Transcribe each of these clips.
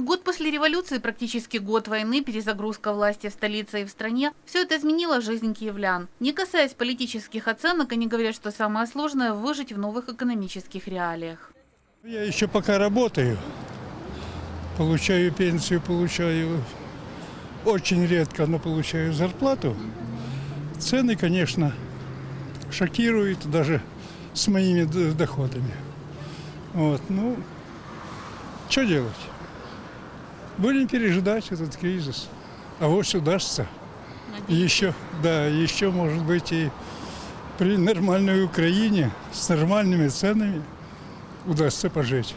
Год после революции, практически год войны, перезагрузка власти в столице и в стране – все это изменило жизнь киевлян. Не касаясь политических оценок, они говорят, что самое сложное – выжить в новых экономических реалиях. Я еще пока работаю. Получаю пенсию, получаю очень редко, но получаю зарплату. Цены, конечно, шокируют даже с моими доходами. Вот, ну, что делать? Будем пережидать этот кризис. А вот удастся. И еще, да, еще, может быть, и при нормальной Украине с нормальными ценами удастся пожить.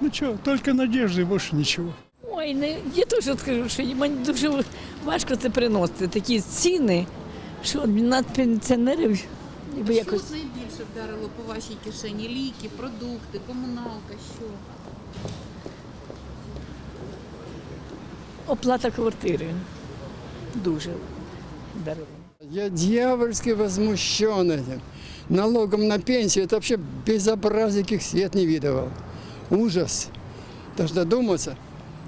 Ну что, только надежды, и больше ничего. Ой, не, я теж скажу, що мені дуже важко це приносити. Такі ціни, що на пенсіонерів ніби якось. Що найбільше вдарило по вашій кишені? Ліки, продукти, комуналка, що? Оплата квартири. Дуже вдарила. Я дьявольски возмущен этим. Налогом на пенсию, это вообще безобразие, каких свет не видывал. Ужас. Даже додуматься,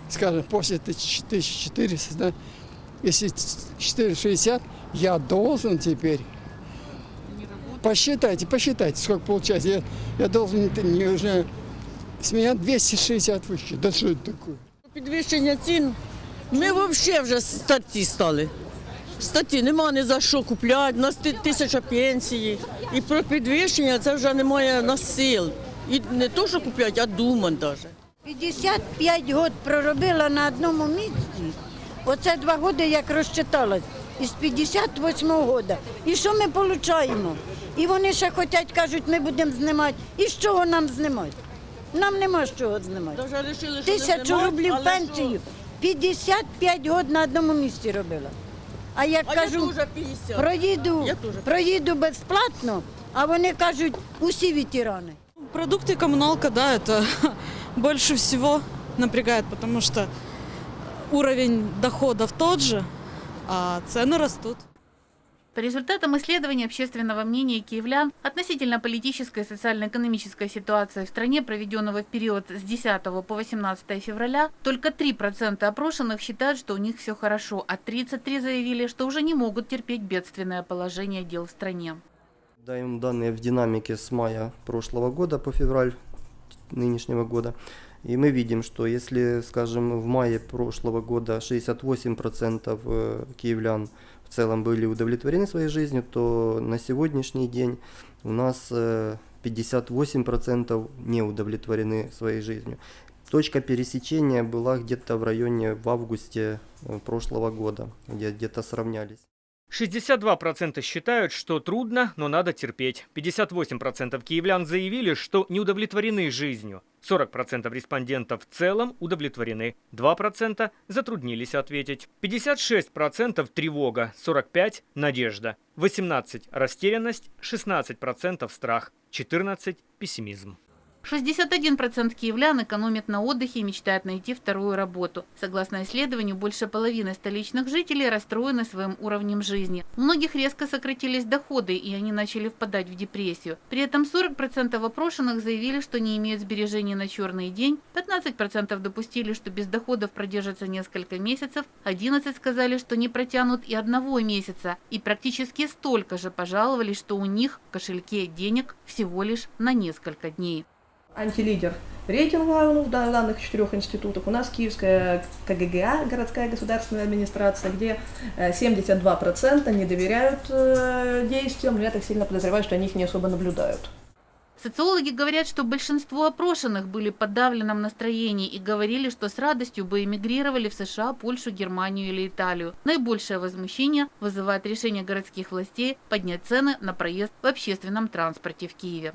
скажем, после 1400, да, если 460, я должен теперь. Посчитайте, посчитайте, сколько получается. Я, я должен не, уже с меня 260 выше. Да что это такое? Підвищення цін. Ми взагалі вже статті стали. Статті нема ні за що купляти, у нас тисяча пенсії. І про підвищення це вже немає нас сил. І не то, що купляти, а думати навіть. 55 років проробила на одному місці. Оце два роки як розчиталась. Із 58-го року. І що ми отримуємо? І вони ще хочуть, кажуть, ми будемо знімати. І з чого нам знімати? Нам нема з чого знімати. Тисячу рублів пенсію. 55 років на одному місці робила. А як що? А я кажу, теж 50. проїду, Я теж. проїду безплатно, а вони кажуть, усі ветерани. Продукты и коммуналка, да, это больше всего напрягает, потому что уровень доходов тот же, а цены растут. По результатам исследования общественного мнения киевлян относительно политической и социально-экономической ситуации в стране, проведенного в период с 10 по 18 февраля, только 3% опрошенных считают, что у них все хорошо, а 33 заявили, что уже не могут терпеть бедственное положение дел в стране. Даем данные в динамике с мая прошлого года по февраль нынешнего года. И мы видим, что если, скажем, в мае прошлого года 68% э, киевлян в целом были удовлетворены своей жизнью, то на сегодняшний день у нас э, 58% не удовлетворены своей жизнью. Точка пересечения была где-то в районе в августе э, прошлого года, где где-то сравнялись. 62% считают, что трудно, но надо терпеть. 58% киевлян заявили, что не удовлетворены жизнью. 40% респондентов в целом удовлетворены. 2% затруднились ответить. 56% тревога, 45% надежда. 18% растерянность, 16% страх, 14% пессимизм. 61% киевлян экономит на отдыхе и мечтает найти вторую работу. Согласно исследованию, больше половины столичных жителей расстроены своим уровнем жизни. У многих резко сократились доходы, и они начали впадать в депрессию. При этом 40% опрошенных заявили, что не имеют сбережений на черный день, 15% допустили, что без доходов продержатся несколько месяцев, 11% сказали, что не протянут и одного месяца, и практически столько же пожаловались, что у них в кошельке денег всего лишь на несколько дней. Антилидер рейтинга ну, данных четырех институтах. У нас Киевская КГГА, городская государственная администрация, где э, 72% не доверяют э, действиям, но я так сильно подозреваю, что они их не особо наблюдают. Социологи говорят, что большинство опрошенных были в подавленном настроении и говорили, что с радостью бы эмигрировали в США, Польшу, Германию или Италию. Наибольшее возмущение вызывает решение городских властей поднять цены на проезд в общественном транспорте в Киеве.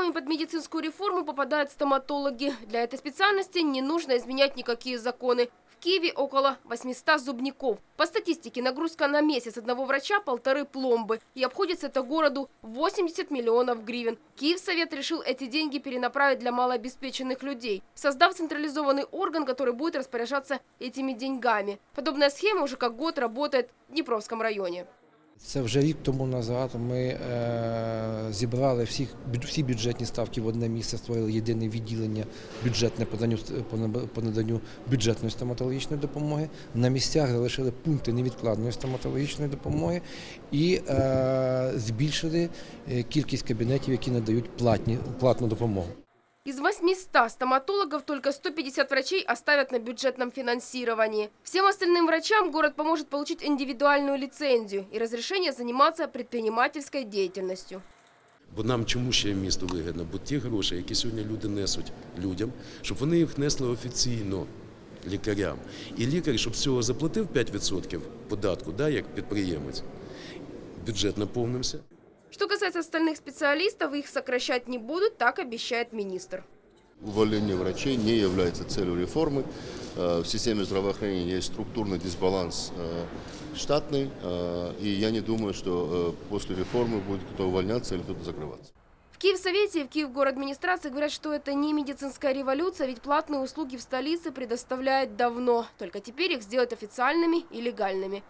Первыми под медицинскую реформу попадают стоматологи. Для этой специальности не нужно изменять никакие законы. В Киеве около 800 зубников. По статистике, нагрузка на месяц одного врача – полторы пломбы. И обходится это городу 80 миллионов гривен. Киевсовет решил эти деньги перенаправить для малообеспеченных людей, создав централизованный орган, который будет распоряжаться этими деньгами. Подобная схема уже как год работает в Днепровском районе. Це вже рік тому назад ми е, зібрали всіх, бю- всі бюджетні ставки в одне місце, створили єдине відділення бюджетне по наданню, по наданню бюджетної стоматологічної допомоги. На місцях залишили пункти невідкладної стоматологічної допомоги і е, збільшили е, кількість кабінетів, які надають платні, платну допомогу. Из 800 стоматологов только 150 врачей оставят на бюджетном финансировании. Всем остальным врачам город поможет получить индивидуальную лицензию и разрешение заниматься предпринимательской деятельностью. Бо нам чому ще місто вигідно? Бо ті гроші, які сьогодні люди несуть людям, щоб вони їх несли офіційно лікарям. І лікар, щоб з цього заплатив 5% податку, да, як підприємець, бюджет наповнився. Что касается остальных специалистов, их сокращать не будут, так обещает министр. Увольнение врачей не является целью реформы. Э, В системе здравоохранения есть структурный дисбаланс э, штатный, э, и я не думаю, что после реформы будет кто-то увольняться или кто-то закрываться. В Киевсовете и в Киевгородадминистрации говорят, что это не медицинская революция, ведь платные услуги в столице предоставляют давно. Только теперь их сделать официальными и легальными.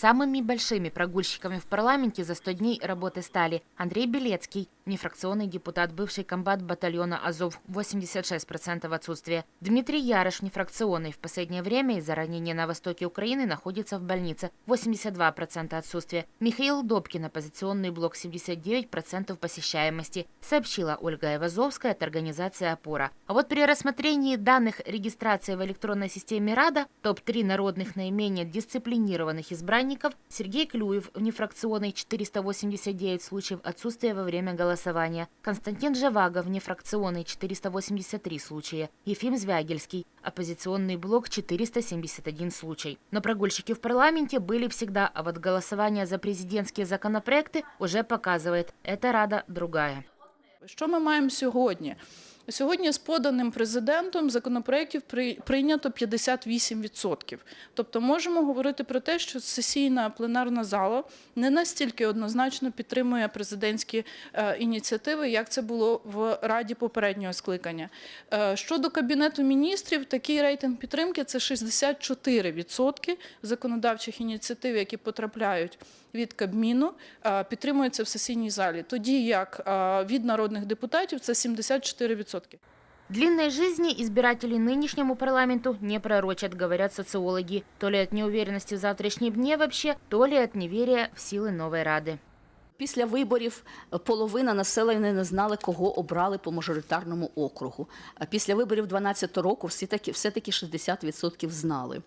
Самыми большими прогульщиками в парламенте за 100 дней работы стали Андрей Белецкий, нефракционный депутат, бывший комбат батальона «Азов» 86% отсутствия. Дмитрий Ярош, нефракционный, в последнее время из-за ранения на востоке Украины находится в больнице 82% отсутствия. Михаил Добкин, оппозиционный блок 79% посещаемости, сообщила Ольга Ивазовская от организации «Опора». А вот при рассмотрении данных регистрации в электронной системе РАДА топ-3 народных наименее дисциплинированных избранников Сергей Клюев, внефракционный 489 случаев отсутствия во время голосования, Константин Живаго, внефракционный 483 случая, Ефим Звягельский, оппозиционный блок 471 случай. Но прогульщики в парламенте были всегда, а вот голосование за президентские законопроекты уже показывает, эта рада другая. Що ми маємо сьогодні? Сьогодні з поданим президентом законопроєктів при- прийнято 58%. Тобто можемо говорити про те, що сесійна пленарна зала не настільки однозначно підтримує президентські е, ініціативи, як це було в Раді попереднього скликання. Е, щодо Кабінету міністрів, такий рейтинг підтримки це 64% законодавчих ініціатив, які потрапляють від Кабміну, е, підтримуються в сесійній залі. Тоді як від народних депутатів це 74%. Длинной жизни избиратели нынешнему парламенту не пророчат, говорят социологи. То ли от неуверенности в завтрашнем дне вообще, то ли от неверия в силы новой Рады. Після виборів половина населення не знали, кого обрали по мажоритарному округу. Після виборів 12 року всі таки, все-таки 60% знали.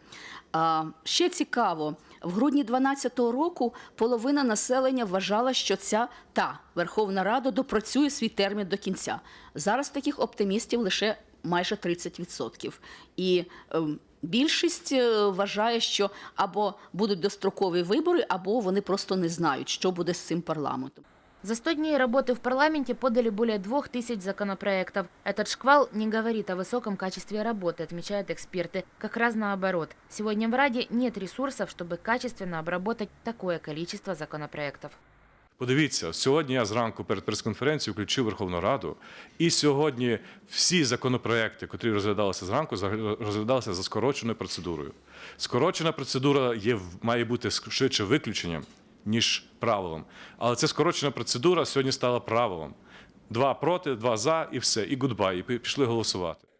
А, ще цікаво, в грудні 12 року половина населення вважала, що ця та Верховна Рада допрацює свій термін до кінця. Зараз таких оптимістів лише майже 30%. І ем, більшість е, вважає, що або будуть дострокові вибори, або вони просто не знають, що буде з цим парламентом. За 100 дней работы в парламенте подали более 2000 законопроектов. Этот шквал не говорит о высоком качестве работы, отмечают эксперты. Как раз наоборот. Сегодня в Раде нет ресурсов, чтобы качественно обработать такое количество законопроектов. Подивіться, сьогодні я зранку перед прес-конференцією включив Верховну Раду, і сьогодні всі законопроекти, котрі розглядалися зранку, розглядалися за скороченою процедурою. Скорочена процедура є, має бути швидше виключенням, ніж правилом. Але ця скорочена процедура сьогодні стала правилом. Два проти, два за і все, і гудбай, і пішли голосувати.